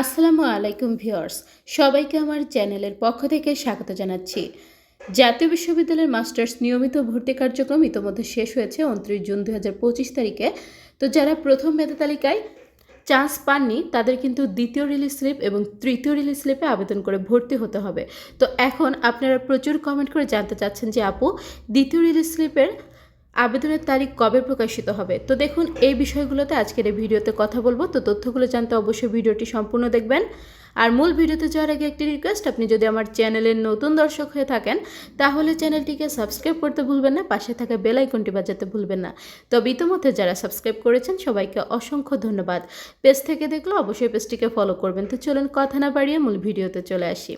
আসসালামু আলাইকুম ভিউয়ার্স, সবাইকে আমার চ্যানেলের পক্ষ থেকে স্বাগত জানাচ্ছি। জাতীয় বিশ্ববিদ্যালয়ের মাস্টার্স নিয়মিত ভর্তি কার্যক্রম ইতোমধ্যে শেষ হয়েছে উনত্রিশ জুন দুই হাজার পঁচিশ তারিখে। তো যারা প্রথম মেধা তালিকায় চান্স পাননি, তাদের কিন্তু দ্বিতীয় রিলিজ স্লিপ এবং তৃতীয় রিলিজ স্লিপে আবেদন করে ভর্তি হতে হবে। তো এখন আপনারা প্রচুর কমেন্ট করে জানতে চাচ্ছেন যে আপু, দ্বিতীয় রিলিজ স্লিপের আবেদনের তারিখ কবে প্রকাশিত হবে? তো দেখুন, এই বিষয়গুলোতে আজকের এই ভিডিওতে কথা বলব। তো তথ্যগুলো জানতে অবশ্যই ভিডিওটি সম্পূর্ণ দেখবেন। আর মূল ভিডিওতে যাওয়ার আগে একটি রিকোয়েস্ট আপনি যদি আমার চ্যানেলের নতুন দর্শক হয়ে থাকেন, তাহলে চ্যানেলটিকে সাবস্ক্রাইব করতে ভুলবেন না, পাশে থাকা বেল আইকনটি বাজাতে ভুলবেন না। তবে ইতিমধ্যে যারা সাবস্ক্রাইব করেছেন, সবাইকে অসংখ্য ধন্যবাদ। পেজ থেকে দেখলে অবশ্যই পেজটিকে ফলো করবেন। তো চলুন, কথা না বাড়িয়ে মূল ভিডিওতে চলে আসি।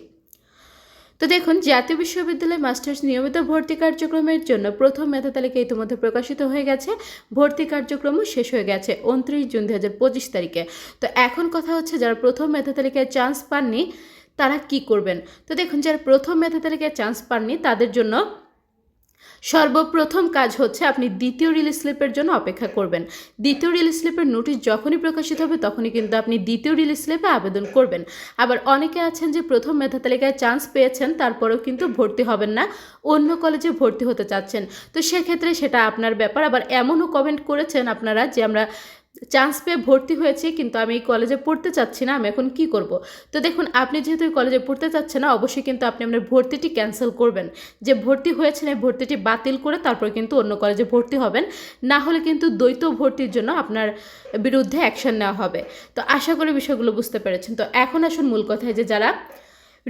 তো দেখুন, জাতীয় বিশ্ববিদ্যালয় মাস্টার্স নিয়মিত ভর্তি কার্যক্রমের জন্য প্রথম মেধা তালিকা ইতিমধ্যে প্রকাশিত হয়ে গেছে। ভর্তি কার্যক্রমও শেষ হয়ে গেছে উনত্রিশ জুন দু হাজার পঁচিশ তারিখে। তো এখন কথা হচ্ছে, যারা প্রথম মেধা তালিকায় চান্স পাননি, তারা কি করবেন? তো দেখুন, যারা প্রথম মেধা তালিকায় চান্স পাননি, তাদের জন্য সর্বপ্রথম কাজ হচ্ছে আপনি দ্বিতীয় রিলিজ স্লিপের জন্য অপেক্ষা করবেন। দ্বিতীয় রিলিজ স্লিপের নোটিশ যখনই প্রকাশিত হবে, তখনই কিন্তু আপনি দ্বিতীয় রিলিজ স্লিপে আবেদন করবেন। আবার অনেকে আছেন যে প্রথম মেধা তালিকায় চান্স পেয়েছেন, তারপরেও কিন্তু ভর্তি হবেন না, অন্য কলেজে ভর্তি হতে চাচ্ছেন। তো সেক্ষেত্রে সেটা আপনার ব্যাপার। আবার এমনও কমেন্ট করেছেন আপনারা যে আমরা চান্স পেয়ে ভর্তি হয়েছি, কিন্তু আমি এই কলেজে পড়তে চাচ্ছি না, আমি এখন কি করব? তো দেখুন, আপনি যেহেতু এই কলেজে পড়তে চাচ্ছেন না, অবশ্যই কিন্তু আপনি আপনার ভর্তিটি ক্যান্সেল করবেন। যে ভর্তি হয়েছেন, এই ভর্তিটি বাতিল করে তারপর কিন্তু অন্য কলেজে ভর্তি হবেন। না হলে কিন্তু দ্বৈত ভর্তির জন্য আপনার বিরুদ্ধে অ্যাকশন নেওয়া হবে। তো আশা করি বিষয়গুলো বুঝতে পেরেছেন। তো এখন আসুন মূল কথায় যে যারা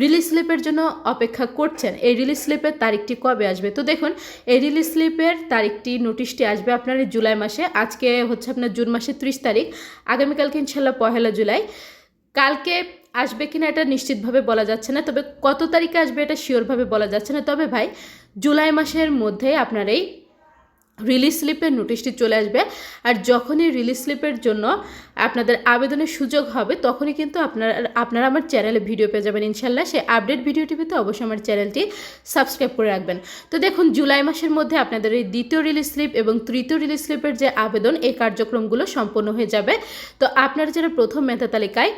রিলিজ স্লিপের জন্য অপেক্ষা করছেন। এই রিলিজ স্লিপের তারিখটি কবে আসবে? তো দেখুন, এই রিলিজ স্লিপের তারিখটি নোটিশটি আসবে আপনার এই জুলাই মাসে। আজকে হচ্ছে আপনার জুন মাসের ত্রিশ তারিখ। আগামীকালকে ইনশাল্লাহ পহেলা জুলাই। কালকে আসবে কিনা এটা নিশ্চিতভাবে বলা যাচ্ছে না, তবে কত তারিখে আসবে এটা শিওরভাবে বলা যাচ্ছে না। তবে ভাই, জুলাই মাসের মধ্যে আপনার এই রিলিজ স্লিপের নোটিশটি চলে আসবে। আর যখনই রিলিজ স্লিপের জন্য আপনাদের আবেদনের সুযোগ হবে, তখনই কিন্তু আপনারা আপনারা আমার চ্যানেলে ভিডিও পেয়ে যাবেন ইনশাল্লাহ। সেই আপডেট ভিডিওটি পেতে অবশ্যই আমার চ্যানেলটি সাবস্ক্রাইব করে রাখবেন। তো দেখুন, জুলাই মাসের মধ্যে আপনাদের এই দ্বিতীয় রিলিজ স্লিপ এবং তৃতীয় রিলিজ স্লিপের যে আবেদন, এই কার্যক্রমগুলো সম্পন্ন হয়ে যাবে। তো আপনারা যারা প্রথম মেধা তালিকায়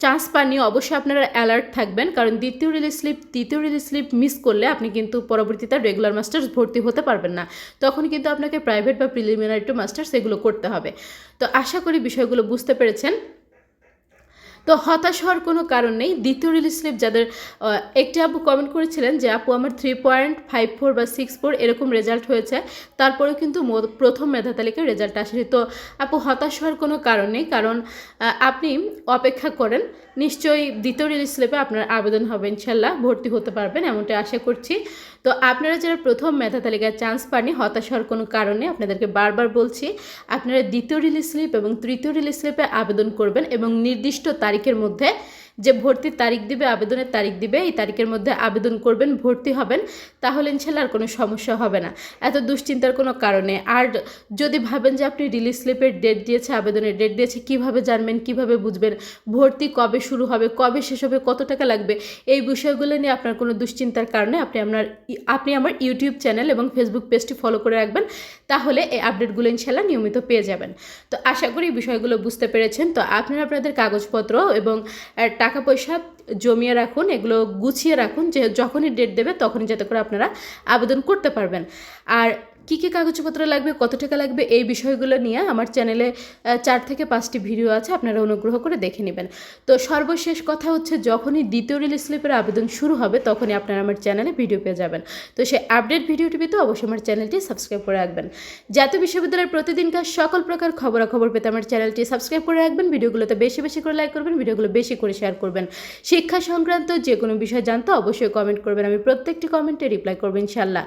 চান্স পাননি, অবশ্যই আপনারা অ্যালার্ট থাকবেন, কারণ দ্বিতীয় রিলিজ স্লিপ তৃতীয় রিলিজ স্লিপ মিস করলে আপনি কিন্তু পরবর্তীতে রেগুলার মাস্টার্স ভর্তি হতে পারবেন না। তখন কিন্তু আপনাকে প্রাইভেট বা প্রিলিমিনারি টু মাস্টার্স এগুলো করতে হবে। তো আশা করি বিষয়গুলো বুঝতে পেরেছেন। তো হতাশ হওয়ার কোনো কারণ নেই। দ্বিতীয় রিলিজ স্লিপ যাদের একটি আপু কমেন্ট করেছিলেন যে, আপু, আমার থ্রি পয়েন্ট ফাইভ ফোর বা সিক্স ফোর এরকম রেজাল্ট হয়েছে। তারপরেও কিন্তু প্রথম মেধা তালিকায় রেজাল্ট আসেনি। তো আপু, হতাশ হওয়ার কোনো কারণ নেই কারণ আপনি অপেক্ষা করেন। নিশ্চয়ই দ্বিতীয় রিলিজ স্লিপে আপনার আবেদন হবে ইনশাল্লাহ, ভর্তি হতে পারবেন এমনটা আশা করছি। তো আপনারা যারা প্রথম মেধা তালিকায় চান্স পাননি, হতাশ হওয়ার কোনো কারণে আপনাদেরকে বারবার বলছি, আপনারা দ্বিতীয় রিলিজ স্লিপ এবং তৃতীয় রিলিজ স্লিপে আবেদন করবেন এবং নির্দিষ্ট তারিখের মধ্যে যে ভর্তির তারিখ দিবে আবেদনের তারিখ দিবে এই তারিখের মধ্যে আবেদন করবেন ভর্তি হবেন তাহলে ইনশাল্লাহ আর কোনো সমস্যা হবে না। এত দুশ্চিন্তার কোনো কারণে। আর যদি ভাবেন যে আপনি রিলিজ স্লিপের ডেট দিয়েছে আবেদনের ডেট দিয়েছে কীভাবে জানবেন কীভাবে বুঝবেন ভর্তি কবে শুরু হবে কবে শেষ হবে কত টাকা লাগবে এই বিষয়গুলো নিয়ে আপনার কোনো দুশ্চিন্তার কারণে আপনি আপনার আপনি আমার ইউটিউব চ্যানেল এবং ফেসবুক পেজটি ফলো করে রাখবেন তাহলে এই আপডেটগুলো ইনশাল্লাহ নিয়মিত পেয়ে যাবেন। তো আশা করি বিষয়গুলো বুঝতে পেরেছেন। তো আপনারা আপনাদের কাগজপত্র এবং আহ, টাকা পয়সা জমিয়ে রাখুন, এগুলো গুছিয়ে রাখুন, যে যখনই ডেট দেবে তখনই যাতে করে আপনারা আবেদন করতে পারবেন। আর কী কী কাগজপত্র লাগবে, কত টাকা লাগবে, এই বিষয়গুলো নিয়ে আমার চ্যানেলে চার থেকে পাঁচটি ভিডিও আছে, আপনারা অনুগ্রহ করে দেখে নেবেন। তো সর্বশেষ কথা হচ্ছে, যখনই দ্বিতীয় রিলিজ স্লিপের আবেদন শুরু হবে, তখনই আপনারা আমার চ্যানেলে ভিডিও পেয়ে যাবেন। তো সেই আপডেট ভিডিওটি পেতে অবশ্যই আমার চ্যানেলটি সাবস্ক্রাইব করে রাখবেন। জাতীয় বিশ্ববিদ্যালয়ের প্রতিদিনকার সকল প্রকার খবরাখবর পেতে আমার চ্যানেলটি সাবস্ক্রাইব করে রাখবেন, ভিডিওগুলোতে বেশি বেশি করে লাইক করবেন, ভিডিওগুলো বেশি করে শেয়ার করবেন। শিক্ষা সংক্রান্ত যে কোনো বিষয় জানতে অবশ্যই কমেন্ট করবেন, আমি প্রত্যেকটি কমেন্টে রিপ্লাই করব ইনশাল্লাহ